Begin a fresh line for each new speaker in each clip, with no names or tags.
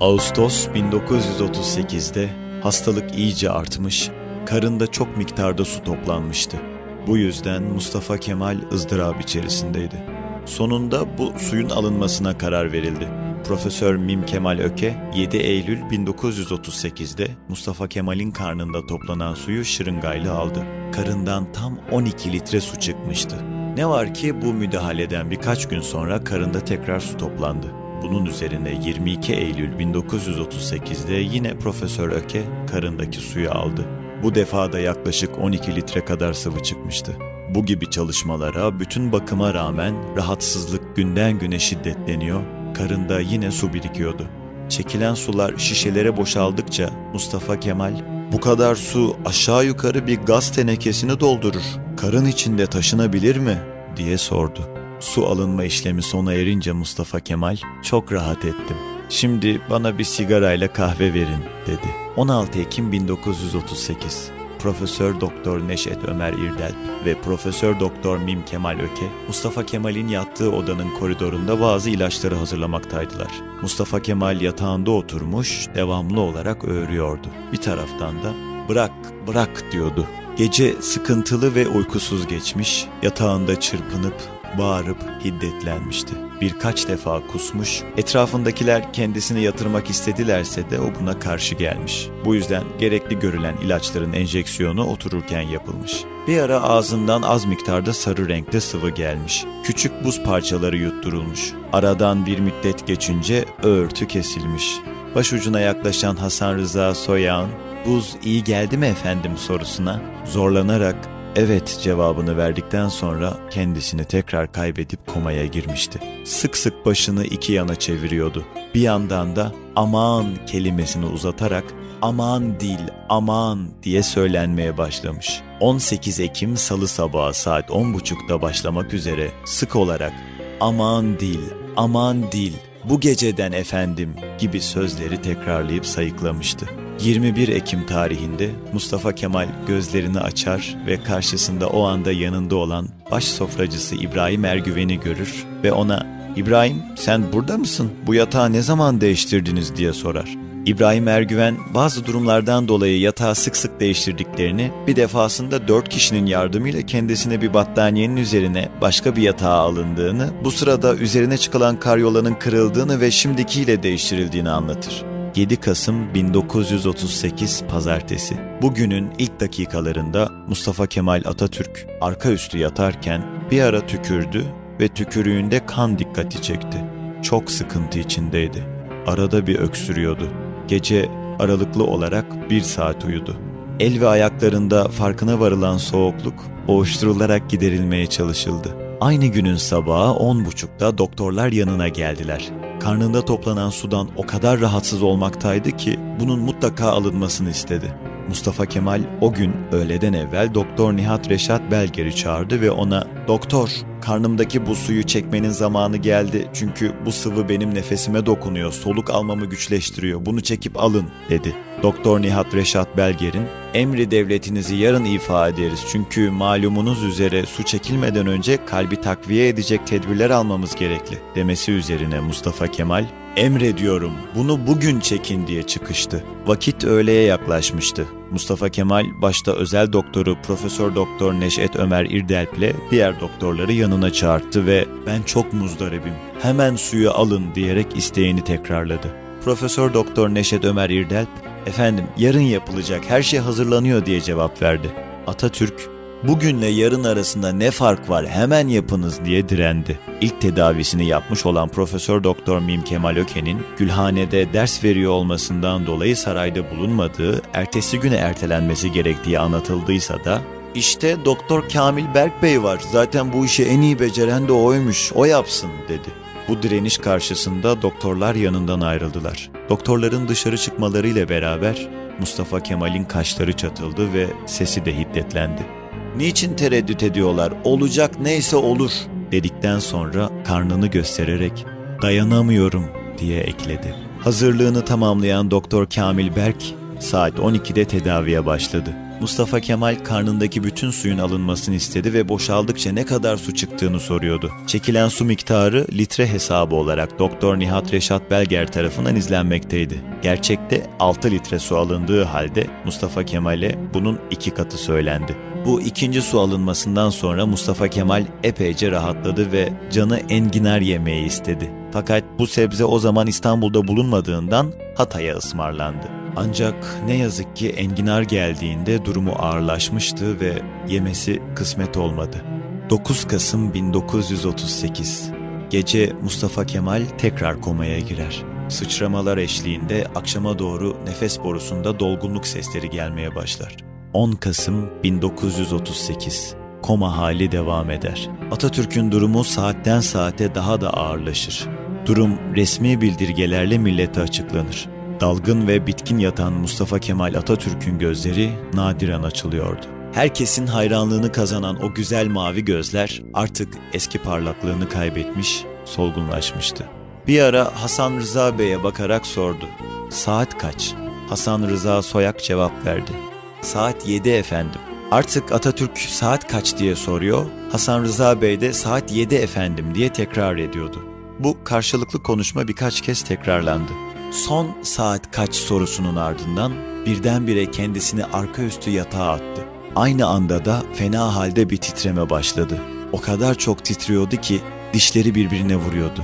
Ağustos 1938'de hastalık iyice artmış, karında çok miktarda su toplanmıştı. Bu yüzden Mustafa Kemal ızdırap içerisindeydi. Sonunda bu suyun alınmasına karar verildi. Profesör Mim Kemal Öke 7 Eylül 1938'de Mustafa Kemal'in karnında toplanan suyu şırıngayla aldı. Karından tam 12 litre su çıkmıştı. Ne var ki bu müdahaleden birkaç gün sonra karında tekrar su toplandı. Bunun üzerine 22 Eylül 1938'de yine Profesör Öke karındaki suyu aldı. Bu defa da yaklaşık 12 litre kadar sıvı çıkmıştı. Bu gibi çalışmalara bütün bakıma rağmen rahatsızlık günden güne şiddetleniyor, karında yine su birikiyordu. Çekilen sular şişelere boşaldıkça Mustafa Kemal bu kadar su aşağı yukarı bir gaz tenekesini doldurur. Karın içinde taşınabilir mi? diye sordu. Su alınma işlemi sona erince Mustafa Kemal çok rahat ettim. Şimdi bana bir sigarayla kahve verin dedi. 16 Ekim 1938 Profesör Doktor Neşet Ömer İrdel ve Profesör Doktor Mim Kemal Öke, Mustafa Kemal'in yattığı odanın koridorunda bazı ilaçları hazırlamaktaydılar. Mustafa Kemal yatağında oturmuş, devamlı olarak öğürüyordu. Bir taraftan da "Bırak, bırak." diyordu. Gece sıkıntılı ve uykusuz geçmiş, yatağında çırpınıp bağırıp hiddetlenmişti. Birkaç defa kusmuş, etrafındakiler kendisini yatırmak istedilerse de o buna karşı gelmiş. Bu yüzden gerekli görülen ilaçların enjeksiyonu otururken yapılmış. Bir ara ağzından az miktarda sarı renkte sıvı gelmiş. Küçük buz parçaları yutturulmuş. Aradan bir müddet geçince örtü kesilmiş. Başucuna yaklaşan Hasan Rıza Soyağ'ın buz iyi geldi mi efendim sorusuna zorlanarak evet cevabını verdikten sonra kendisini tekrar kaybedip komaya girmişti. Sık sık başını iki yana çeviriyordu. Bir yandan da aman kelimesini uzatarak aman dil, aman diye söylenmeye başlamış. 18 Ekim Salı sabahı saat 10.30'da başlamak üzere sık olarak aman dil, aman dil, bu geceden efendim gibi sözleri tekrarlayıp sayıklamıştı. 21 Ekim tarihinde Mustafa Kemal gözlerini açar ve karşısında o anda yanında olan baş sofracısı İbrahim Ergüven'i görür ve ona "İbrahim sen burada mısın? Bu yatağı ne zaman değiştirdiniz?" diye sorar. İbrahim Ergüven bazı durumlardan dolayı yatağı sık sık değiştirdiklerini, bir defasında dört kişinin yardımıyla kendisine bir battaniyenin üzerine başka bir yatağa alındığını, bu sırada üzerine çıkılan karyolanın kırıldığını ve şimdikiyle değiştirildiğini anlatır. 7 Kasım 1938 Pazartesi. Bugünün ilk dakikalarında Mustafa Kemal Atatürk arka üstü yatarken bir ara tükürdü ve tükürüğünde kan dikkati çekti. Çok sıkıntı içindeydi. Arada bir öksürüyordu. Gece aralıklı olarak bir saat uyudu. El ve ayaklarında farkına varılan soğukluk boğuşturularak giderilmeye çalışıldı. Aynı günün sabahı on buçukta doktorlar yanına geldiler. Karnında toplanan sudan o kadar rahatsız olmaktaydı ki bunun mutlaka alınmasını istedi. Mustafa Kemal o gün öğleden evvel Doktor Nihat Reşat Belger'i çağırdı ve ona ''Doktor, karnımdaki bu suyu çekmenin zamanı geldi çünkü bu sıvı benim nefesime dokunuyor, soluk almamı güçleştiriyor, bunu çekip alın.'' dedi. Doktor Nihat Reşat Belger'in emri devletinizi yarın ifa ederiz çünkü malumunuz üzere su çekilmeden önce kalbi takviye edecek tedbirler almamız gerekli demesi üzerine Mustafa Kemal emrediyorum bunu bugün çekin diye çıkıştı. Vakit öğleye yaklaşmıştı. Mustafa Kemal başta özel doktoru Profesör Doktor Neşet Ömer İrdelp'le diğer doktorları yanına çağırdı ve ben çok muzdaribim hemen suyu alın diyerek isteğini tekrarladı. Profesör Doktor Neşet Ömer İrdelp Efendim yarın yapılacak her şey hazırlanıyor diye cevap verdi. Atatürk bugünle yarın arasında ne fark var hemen yapınız diye direndi. İlk tedavisini yapmış olan Profesör Doktor Mim Kemal Öke'nin Gülhane'de ders veriyor olmasından dolayı sarayda bulunmadığı, ertesi güne ertelenmesi gerektiği anlatıldıysa da işte Doktor Kamil Berk Bey var. Zaten bu işi en iyi beceren de oymuş. O yapsın dedi. Bu direniş karşısında doktorlar yanından ayrıldılar. Doktorların dışarı çıkmalarıyla beraber Mustafa Kemal'in kaşları çatıldı ve sesi de hiddetlendi. Niçin tereddüt ediyorlar? Olacak neyse olur dedikten sonra karnını göstererek dayanamıyorum diye ekledi. Hazırlığını tamamlayan Doktor Kamil Berk saat 12'de tedaviye başladı. Mustafa Kemal karnındaki bütün suyun alınmasını istedi ve boşaldıkça ne kadar su çıktığını soruyordu. Çekilen su miktarı litre hesabı olarak Doktor Nihat Reşat Belger tarafından izlenmekteydi. Gerçekte 6 litre su alındığı halde Mustafa Kemal'e bunun iki katı söylendi. Bu ikinci su alınmasından sonra Mustafa Kemal epeyce rahatladı ve canı enginar yemeği istedi. Fakat bu sebze o zaman İstanbul'da bulunmadığından Hatay'a ısmarlandı. Ancak ne yazık ki enginar geldiğinde durumu ağırlaşmıştı ve yemesi kısmet olmadı. 9 Kasım 1938 Gece Mustafa Kemal tekrar komaya girer. Sıçramalar eşliğinde akşama doğru nefes borusunda dolgunluk sesleri gelmeye başlar. 10 Kasım 1938 Koma hali devam eder. Atatürk'ün durumu saatten saate daha da ağırlaşır. Durum resmi bildirgelerle millete açıklanır. Dalgın ve bitkin yatan Mustafa Kemal Atatürk'ün gözleri nadiren açılıyordu. Herkesin hayranlığını kazanan o güzel mavi gözler artık eski parlaklığını kaybetmiş, solgunlaşmıştı. Bir ara Hasan Rıza Bey'e bakarak sordu. Saat kaç? Hasan Rıza Soyak cevap verdi. Saat 7 efendim. Artık Atatürk saat kaç diye soruyor, Hasan Rıza Bey de saat 7 efendim diye tekrar ediyordu. Bu karşılıklı konuşma birkaç kez tekrarlandı. Son saat kaç sorusunun ardından birdenbire kendisini arka üstü yatağa attı. Aynı anda da fena halde bir titreme başladı. O kadar çok titriyordu ki dişleri birbirine vuruyordu.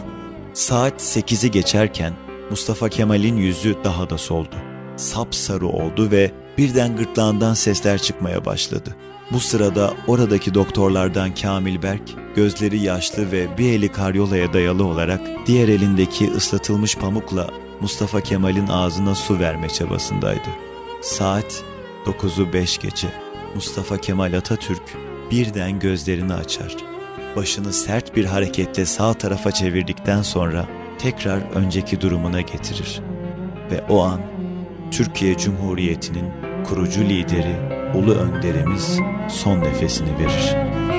Saat 8'i geçerken Mustafa Kemal'in yüzü daha da soldu. Sapsarı oldu ve birden gırtlağından sesler çıkmaya başladı. Bu sırada oradaki doktorlardan Kamil Berk, gözleri yaşlı ve bir eli karyolaya dayalı olarak diğer elindeki ıslatılmış pamukla Mustafa Kemal'in ağzına su verme çabasındaydı. Saat 9'u 5 gece. Mustafa Kemal Atatürk birden gözlerini açar. Başını sert bir hareketle sağ tarafa çevirdikten sonra tekrar önceki durumuna getirir. Ve o an Türkiye Cumhuriyeti'nin kurucu lideri Ulu Önderimiz son nefesini verir.